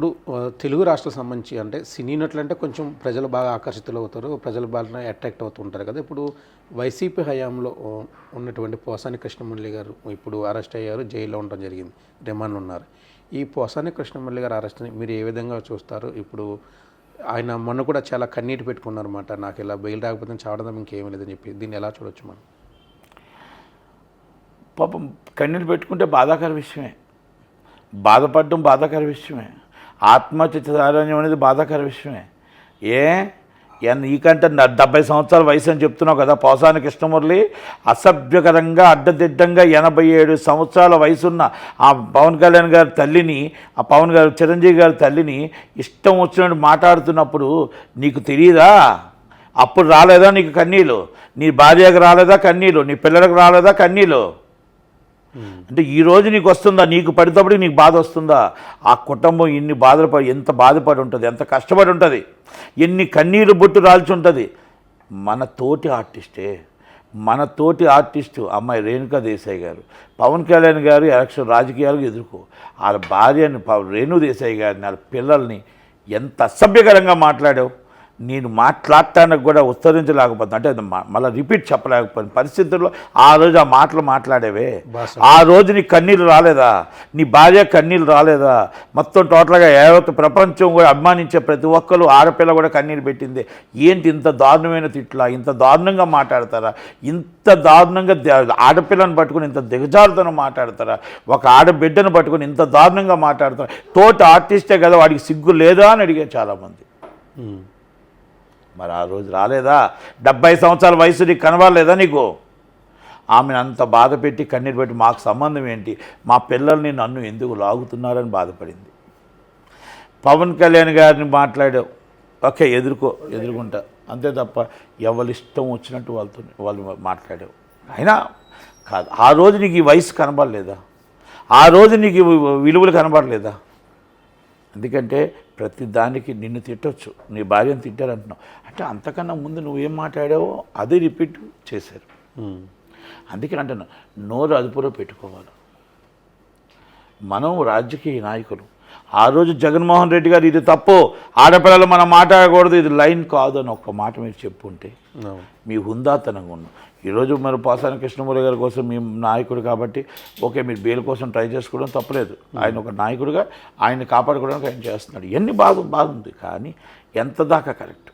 ఇప్పుడు తెలుగు రాష్ట్ర సంబంధించి అంటే సినీ నటులు అంటే కొంచెం ప్రజలు బాగా ఆకర్షితులు అవుతారు ప్రజలు బాగా అట్రాక్ట్ అవుతూ ఉంటారు కదా. ఇప్పుడు వైసీపీ హయాంలో ఉన్నటువంటి పోసాని కృష్ణమురళి గారు ఇప్పుడు అరెస్ట్ అయ్యారు జైల్లో ఉండడం జరిగింది రిమాండ్ ఉన్నారు. ఈ పోసాని కృష్ణమురళి గారు అరెస్ట్ని మీరు ఏ విధంగా చూస్తారు? ఇప్పుడు ఆయన మొన్న కూడా చాలా కన్నీటి పెట్టుకున్నారన్నమాట నాకు ఇలా బెయిల్ రాకపోతే చావడం ఇంకేమీ లేదని చెప్పి. దీన్ని ఎలా చూడొచ్చు మనం? పాపం కన్నీళ్ళు పెట్టుకుంటే బాధాకర విషయమే. బాధపడడం బాధాకర విషయమే. ఆత్మహత్య అనేది బాధాకర విషయమే. ఏ? నీకంటే డెబ్బై సంవత్సరాల వయసు అని చెప్తున్నావు కదా పోసాని కృష్ణమురళి అసభ్యకరంగా అడ్డదిడ్డంగా ఎనభై ఏడు సంవత్సరాల వయసున్న ఆ పవన్ కళ్యాణ్ గారి తల్లిని ఆ పవన్ గారు చిరంజీవి గారి తల్లిని ఇష్టం వచ్చినట్టు మాట్లాడుతున్నప్పుడు నీకు తెలియదా అప్పుడు రాలేదా నీకు కన్నీళ్ళు? నీ భార్యకు రాలేదా కన్నీళ్ళు? నీ పిల్లలకు రాలేదా కన్నీళ్ళు? అంటే ఈ రోజు నీకు వస్తుందా? నీకు పడినప్పటికి నీకు బాధ వస్తుందా? ఆ కుటుంబం ఇన్ని బాధలు ఎంత బాధపడి ఉంటుంది ఎంత కష్టపడి ఉంటుంది ఎన్ని కన్నీరు బొట్టు రాల్చి ఉంటుంది. మన తోటి ఆర్టిస్టే మన తోటి ఆర్టిస్టు అమ్మాయి రేణుకా దేశాయి గారు. పవన్ కళ్యాణ్ గారు ఎలక్షన్ రాజకీయాలకు ఎదుర్కో. వాళ్ళ భార్యని రేణు దేశాయి గారిని వాళ్ళ పిల్లల్ని ఎంత అసభ్యకరంగా మాట్లాడావు? నేను మాట్లాడటానికి కూడా ఉత్తరించలేకపోతున్నా. అంటే మళ్ళీ రిపీట్ చెప్పలేకపోయిన పరిస్థితుల్లో ఆ రోజు ఆ మాటలు మాట్లాడేవే. ఆ రోజు నీ కన్నీళ్ళు రాలేదా? నీ భార్య కన్నీళ్ళు రాలేదా? మొత్తం టోటల్గా యావత్ ప్రపంచం కూడా అభిమానించే ప్రతి ఒక్కరు ఆడపిల్ల కూడా కన్నీళ్ళు పెట్టింది. ఏంటి ఇంత దారుణమైన తిట్లా? ఇంత దారుణంగా మాట్లాడతారా? ఇంత దారుణంగా ఆడపిల్లని పట్టుకుని ఇంత దిగజారుతనం మాట్లాడతారా? ఒక ఆడబిడ్డను పట్టుకుని ఇంత దారుణంగా మాట్లాడతారా? తోటి ఆర్టిస్టే కదా వాడికి సిగ్గు లేదా అని అడిగారు చాలామంది. మరి ఆ రోజు రాలేదా? డెబ్బై సంవత్సరాల వయసు నీకు కనబడలేదా నీకు? ఆమెను అంత బాధ పెట్టి కన్నీరు పెట్టి మాకు సంబంధం ఏంటి? మా పిల్లల్ని నన్ను ఎందుకు లాగుతున్నారని బాధపడింది. పవన్ కళ్యాణ్ గారిని మాట్లాడావు. ఓకే ఎదుర్కో ఎదుర్కొంటా. అంతే తప్ప ఎవరి ఇష్టం వచ్చినట్టు వాళ్ళతో వాళ్ళు మాట్లాడావు. అయినా కాదు ఆ రోజు నీకు ఈ వయసు కనబడలేదా? ఆ రోజు నీకు విలువలు కనబడలేదా? ఎందుకంటే ప్రతి దానికి నిన్ను తిట్టొచ్చు నీ భార్యను తిట్టారంటున్నావు అంటే అంతకన్నా ముందు నువ్వేం మాట్లాడావో అదే రిపీట్ చేశారు. అందుకే అంటున్నా నోరు అదుపులో పెట్టుకోవాలి మనం రాజకీయ నాయకులు ఆ రోజు జగన్మోహన్ రెడ్డి గారు ఇది తప్పు ఆడపిల్లలు మనం మాట్లాడకూడదు ఇది లైన్ కాదు అని ఒక్క మాట మీరు చెప్పుంటే. మీ హుందాతనంగా ఉన్నాం ఈరోజు మరి పాసాని కృష్ణమూర్తి గారి కోసం మీ నాయకుడు కాబట్టి ఓకే మీరు బెయిల్ కోసం ట్రై చేసుకోవడం తప్పలేదు. ఆయన ఒక నాయకుడిగా ఆయన్ని కాపాడుకోవడానికి ఆయన చేస్తున్నాడు. ఎన్ని బాగు బాగుంది. కానీ ఎంత దాకా కరెక్ట్?